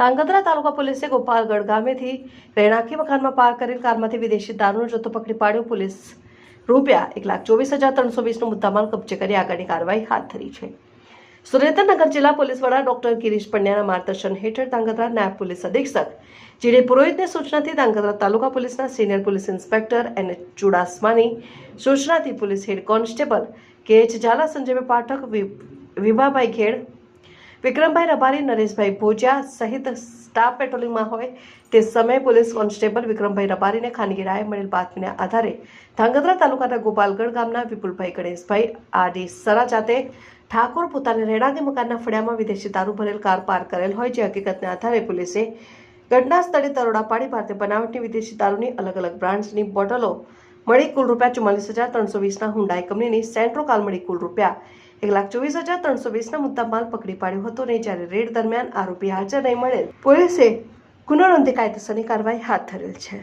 ધાંગધ્રા તાલુકા પોલીસે ગોપાલગઢ ગામેથી રહેણાંકી મકાનમાં પાર્ક કરેલ કારમાંથી વિદેશી દારૂનો જથ્થો પકડી પાડ્યો. પોલીસ રૂપિયા એક લાખ ચોવીસ હજાર ત્રણસો વીસનો મુદ્દામાલ કબજે કરી આગળની કાર્યવાહી હાથ ધરી છે. સુરેન્દ્રનગર જિલ્લા પોલીસ વડા ડોક્ટર ગિરીશ પંડ્યાના માર્ગદર્શન હેઠળ ધાંગધ્રા નાયબ પોલીસ અધિક્ષક જીડી પુરોહિતની સૂચનાથી ધાંગધ્રા તાલુકા પોલીસના senior police inspector N H ચુડાસમાની સૂચનાથી police head constable K H Zala Sanjaybhai Pathak Vibhabhai Khed Vikrambhai Rabari, Nareshbhai ભોજિયા સહિત સ્ટાફ પેટ્રોલિંગમાં હોય તે સમયે પોલીસ કોન્સ્ટેબલ વિક્રમભાઈ રબારીને ખાનગી રાય મળેલ બાતમીના આધારે ધાંગધ્રા તાલુકાના ગોપાલગઢ ગામના વિપુલભાઈ ગણેશભાઈ આડી સરા જાતે ઠાકોર પોતાના રહેણાંકી મકાનના ફળિયામાં વિદેશી દારૂ ભરેલ કાર પાર્ક કરેલ હોય જે હકીકતના આધારે પોલીસે ઘટના સ્થળે દરોડા પાડી ભારતીય બનાવટની વિદેશી દારૂની અલગ અલગ બ્રાન્ડ્સની બોટલો મળી કુલ રૂપિયા ચુમ્માલીસ હજાર ત્રણસો વીસના હુંડાઈ કંપનીની સેન્ટ્રો કાર મળી કુલ રૂપિયા એક લાખ ચોવીસ હજાર ત્રણસો વીસના મુદ્દા માલ પકડી પાડ્યો હતો ને જ્યારે રેડ દરમિયાન આરોપી હાજર નહીં મળેલ, પોલીસે ગુનો નોંધી કાયદેસરની કાર્યવાહી હાથ ધરેલ છે.